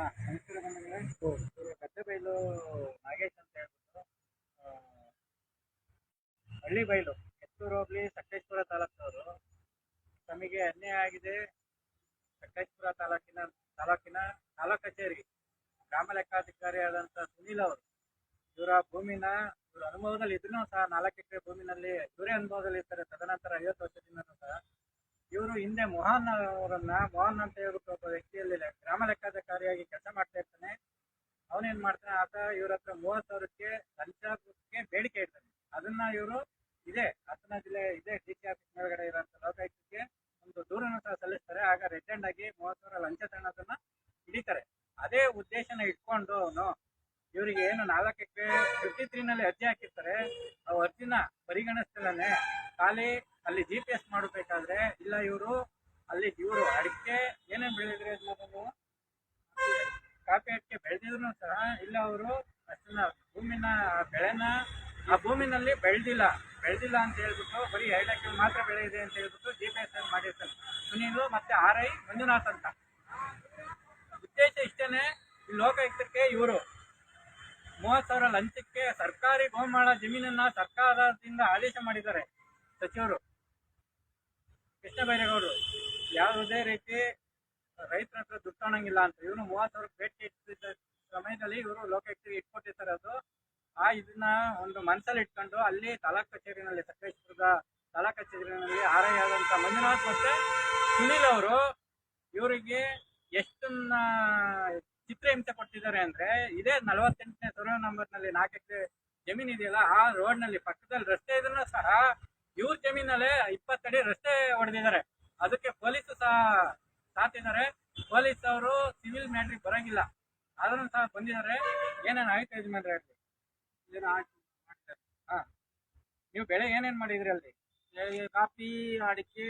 ನಮಸ್ಕಾರ ಬಂಧುಗಳೇ. ಇವ್ರು ಗದ್ದೆಬೈಲು ನಾಗೇಶ್ ಅಂತ ಹೇಳ್ಬಿಟ್ಟು ಹಳ್ಳಿ ಬೈಲು, ಎತ್ತೂರು ಹೋಗ್ಲಿ ಸಕಲೇಶ್ಪುರ ತಾಲೂಕಿನವರು. ತಮಗೆ ಅನ್ಯಾಯ ಆಗಿದೆ ಸಕಲೇಶ್ಪುರ ತಾಲೂಕಿನ ತಾಲೂಕಿನ ತಾಲೂಕ್ ಕಚೇರಿ. ಗ್ರಾಮ ಲೆಕ್ಕಾಧಿಕಾರಿ ಆದಂತ ಸುನೀಲ್ ಅವರು, ಇವರ ಭೂಮಿನ, ಇವರ ಅನುಭವದಲ್ಲಿ ಇದ್ರೂ ಸಹ ನಾಲ್ಕು ಎಕರೆ ಭೂಮಿನಲ್ಲಿ, ಇವರೇ ಅನುಭವದಲ್ಲಿ ಇರ್ತಾರೆ. ತದನಂತರ ಐವತ್ತು ವರ್ಷದಿಂದ ಸಹ ಇವರು ಹಿಂದೆ ಮೋಹನ್ ಅವರನ್ನ, ಮೋಹನ್ ಅಂತ ಹೇಳ್ಬಿಟ್ಟು ಒಬ್ಬ ವ್ಯಕ್ತಿಯಲ್ಲಿ ಗ್ರಾಮ ಲೆಕ್ಕಾಧಿಕಾರಿಯಾಗಿ ಕೆಲಸ ಮಾಡ್ತಾ ಇರ್ತಾನೆ. ಅವನೇನ್ ಮಾಡ್ತಾನೆ, ಆತ ಇವ್ರ ಹತ್ರ ಮೂವತ್ ಸಾವಿರಕ್ಕೆ ಬೇಡಿಕೆ ಇಡ್ತಾನೆ. ಅದನ್ನ ಇವರು ಇದೇ, ಹಾಸನ ಜಿಲ್ಲೆ ಇದೆ, ಡಿ ಸಿ ಆಫೀಸ್ ಮೇಲ್ಗಡೆ ಇರುವಂತ ಲೋಕಾಯುಕ್ತಕ್ಕೆ ಒಂದು ದೂರನ್ನು ಸಹ ಸಲ್ಲಿಸ್ತಾರೆ. ಆಗ ರೆಜೆಂಡ್ ಆಗಿ ಮೂವತ್ ಸಾವಿರ ಲಂಚ ತಗೊಳೋದನ್ನ ಹಿಡಿತಾರೆ. ಅದೇ ಉದ್ದೇಶನ ಇಟ್ಕೊಂಡು ಅವನು ಇವರಿಗೆ ಏನು ನಾಲ್ಕಕ್ಕೆ ಫಿಫ್ಟಿ ತ್ರೀನಲ್ಲಿ ಅರ್ಜಿ ಹಾಕಿರ್ತಾರೆ. ಆ ಅರ್ಜಿನ ಪರಿಗಣಿಸ್ತಿದ್ದಾನೆ. ಖಾಲಿ ಅಲ್ಲಿ ಜಿ ಪಿ ಎಸ್ ಮಾಡಬೇಕಾದ್ರೆ ಇಲ್ಲ ಇವರು, ಅಲ್ಲಿ ಇವರು ಅಡಿಕೆ ಏನೇನ್ ಬೆಳೆದ್ರೆ ಕಾಫಿ ಅಡಿಕೆ ಬೆಳೆದಿದ್ರು ಸಹ ಇಲ್ಲ ಅವರು, ಅಷ್ಟನ್ನ ಭೂಮಿನ ಬೆಳೆನ ಆ ಭೂಮಿನಲ್ಲಿ ಬೆಳೆದಿಲ್ಲ. ಬೆಳೆದಿಲ್ಲ ಅಂತ ಹೇಳ್ಬಿಟ್ಟು ಬರೀ ಎರಡು ಎಕರೆ ಮಾತ್ರ ಬೆಳೆ ಇದೆ ಅಂತ ಹೇಳ್ಬಿಟ್ಟು ಜಿ ಪಿ ಎಸ್ ಮಾಡಿರ್ತಾರೆ. ಸುನೀಲು ಮತ್ತೆ ಆರ್ ಐ ಮಂಜುನಾಥ್ ಅಂತ. ಉದ್ದೇಶ ಇಷ್ಟೇನೆ, ಈ ಲೋಕಾಯುಕ್ತಕ್ಕೆ ಇವರು. ಮೂವತ್ತು ಸಾವಿರ ಲಂಚಕ್ಕೆ ಸರ್ಕಾರಿ ಗೋಮಾಳ ಜಮೀನನ್ನ ಸರ್ಕಾರದಿಂದ ಆದೇಶ ಮಾಡಿದ್ದಾರೆ ಸಚಿವರು. ಕೃಷ್ಣ ಬೈರೇಗೌಡರು ಯಾವುದೇ ರೀತಿ ರೈತರ ಹತ್ರ ದುಡ್ಡು ಅಂತ ಇವನು ಮೂವತ್ತು ಸಾವಿರ ಭೇಟಿ ಇಟ್ಟಿದ್ದ ಸಮಯದಲ್ಲಿ ಇವರು ಲೋಕಾಯುಕ್ತರಿಗೆ ಇಟ್ಕೊಟ್ಟಿರ್ತಾರೆ ಅದು. ಆ ಇದನ್ನ ಒಂದು ಮನಸ್ಸಲ್ಲಿ ಇಟ್ಕೊಂಡು ಅಲ್ಲಿ ತಾಲೂಕ್ ಕಚೇರಿನಲ್ಲಿ, ಸಕಲೇಶ್ಪುರದ ತಾಲೂಕ್ ಕಚೇರಿನಲ್ಲಿ ಆದಂತ ಮಂಜುನಾಥ್ ಮತ್ತೆ ಸುನೀಲ್ ಅವರು ಇವರಿಗೆ ಎಷ್ಟನ್ನ ಚಿತ್ರಹಿಂಸೆ ಕೊಟ್ಟಿದ್ದಾರೆ ಅಂದ್ರೆ ಇದೇ ನಲವತ್ತೆಂಟನೇ ಸರ್ವೆ ನಂಬರ್ನಲ್ಲಿ ನಾಲ್ಕು ಎಕರೆ ಜಮೀನು ಇದೆಯಲ್ಲ, ಆ ರೋಡ್ನಲ್ಲಿ ಪಕ್ಕದಲ್ಲಿ ರಸ್ತೆ ಇದನ್ನ ಸಹ ಇವ್ರ ಜಮೀನಲ್ಲೇ ಇಪ್ಪತ್ತಡಿ ರಸ್ತೆ ಹೊಡೆದಿದ್ದಾರೆ. ಅದಕ್ಕೆ ಪೊಲೀಸ್ ಸಹ ಸಾತಿದ್ದಾರೆ. ಪೊಲೀಸ್ ಅವರು ಸಿವಿಲ್ ಮ್ಯಾಟ್ರಿಗೆ ಬರಂಗಿಲ್ಲ. ಅದನ್ನು ಸಹ ಬಂದಿದ್ದಾರೆ. ಏನೇನು ಆಯ್ತು ಯಜಮಾನ್ರೆ ಅಲ್ಲಿ? ಏನು ಆಯ್ತು ಮಾಡ್ತಾರೆ ಹಾ. ನೀವು ಬೆಳೆ ಏನೇನು ಮಾಡಿದ್ರಿ ಅಲ್ಲಿ? ಕಾಫಿ ಅಡಿಕೆ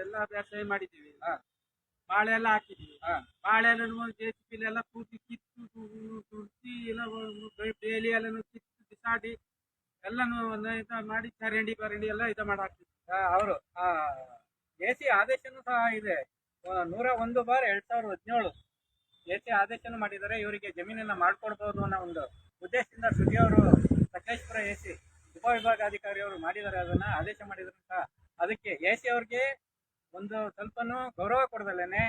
ಎಲ್ಲ ವ್ಯವಸಾಯ ಮಾಡಿದ್ದೀವಿ. ಹಾ. ಬಾಳೆ ಎಲ್ಲ ಹಾಕಿದ್ದೀವಿ. ಹಾ. ಬಾಳೆ ಜೆ ಸಿ ಎಲ್ಲ ಕೂತಿ ಕಿತ್ತು ತುಳಿಸಿ ಎಲ್ಲ ಡೈಲಿ ಎಲ್ಲ ಕಿತ್ತು ಬಿಸಾಡಿ ಎಲ್ಲನೂ ಒಂದು ಇದು ಮಾಡಿ ಚರಂಡಿ ಬರಂಡಿ ಎಲ್ಲ ಇದು ಮಾಡಿ ಹಾಕ್ತೀವಿ ಅವರು ಎ ಸಿ ಆದೇಶನೂ ಸಹ ಇದೆ. ನೂರ ಒಂದು ಬಾರ್ ಎರಡ್ ಸಾವಿರದ ಹದಿನೇಳು ಎ ಸಿ ಆದೇಶನೂ ಮಾಡಿದ್ದಾರೆ. ಇವರಿಗೆ ಜಮೀನನ್ನ ಮಾಡ್ಕೊಡ್ಬೋದು ಅನ್ನೋ ಒಂದು ಉದ್ದೇಶದಿಂದ ಸುದ್ದಿ ಅವರು ಸಕಲೇಶ್ಪುರ ಎ ಸಿ ಉಪವಿಭಾಗಾಧಿಕಾರಿಯವರು ಮಾಡಿದ್ದಾರೆ ಅದನ್ನ ಆದೇಶ ಮಾಡಿದ್ರು ಸಹ ಅದಕ್ಕೆ ಎ ಸಿ ಅವ್ರಿಗೆ ಒಂದು ಸ್ವಲ್ಪನೂ ಗೌರವ ಕೊಡದಲ್ಲೇನೆ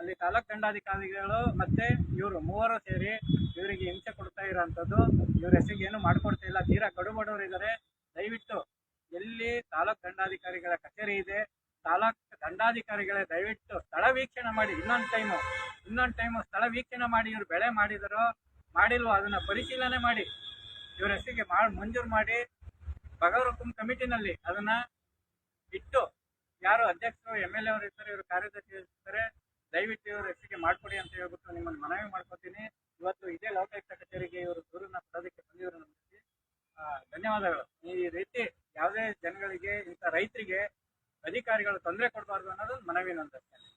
ಅಲ್ಲಿ ತಾಲೂಕ್ ದಂಡಾಧಿಕಾರಿಗಳು ಮತ್ತೆ ಇವರು ಮೂವರು ಸೇರಿ ಇವರಿಗೆ ಹಿಂಸೆ ಕೊಡ್ತಾ ಇರೋಂಥದ್ದು, ಇವ್ರ ಹೆಸರಿಗೆ ಏನು ಮಾಡ್ಕೊಡ್ತಾ ಇಲ್ಲ, ತೀರಾ ಕಡು ಬಡವರು ಇದ್ದಾರೆ ದಯವಿಟ್ಟು ಎಲ್ಲಿ ತಾಲೂಕ್ ದಂಡಾಧಿಕಾರಿಗಳ ಕಚೇರಿ ಇದೆ, ತಾಲೂಕ್ ದಂಡಾಧಿಕಾರಿಗಳೇ ದಯವಿಟ್ಟು ಸ್ಥಳ ವೀಕ್ಷಣೆ ಮಾಡಿ. ಇನ್ನೊಂದು ಟೈಮು ಇನ್ನೊಂದು ಟೈಮು ಸ್ಥಳ ವೀಕ್ಷಣೆ ಮಾಡಿ, ಇವ್ರು ಬೆಳೆ ಮಾಡಿದರೋ, ಮಾಡಿಲ್ವೋ ಅದನ್ನ ಪರಿಶೀಲನೆ ಮಾಡಿ. ಇವ್ರ ಹೆಸರಿಗೆ ಮಾಡಿ ಮಂಜೂರು ಮಾಡಿ. ಬಗರುಕುಂ ಕಮಿಟಿನಲ್ಲಿ ಅದನ್ನ ಇಟ್ಟು, ಯಾರು ಅಧ್ಯಕ್ಷರು, ಎಂ ಎಲ್ ಎ ಅವರು ಇರ್ತಾರೆ, ಇವರು ಕಾರ್ಯದರ್ಶಿ ಇರ್ತಾರೆ ದಯವಿಟ್ಟು ಇವರು ಹೆಚ್ಚಿಗೆ ಮಾಡ್ಕೊಡಿ ಅಂತ ಹೇಳ್ಬಿಟ್ಟು ನಿಮ್ಮನ್ನು ಮನವಿ ಮಾಡ್ಕೊತೀನಿ. ಇವತ್ತು ಇದೇ ಲೋಕಾಯುಕ್ತ ಕಚೇರಿಗೆ ಇವರು ದೂರನ್ನ ಕೊಡೋದಕ್ಕೆ ಬಂದಿದ್ರು ನಮಗೆ ಧನ್ಯವಾದಗಳು. ಈ ರೀತಿ ಯಾವುದೇ ಜನಗಳಿಗೆ, ಇಂಥ ರೈತರಿಗೆ ಅಧಿಕಾರಿಗಳು ತೊಂದರೆ ಕೊಡಬಾರ್ದು ಅನ್ನೋದು ಮನವಿ ಅಷ್ಟೇ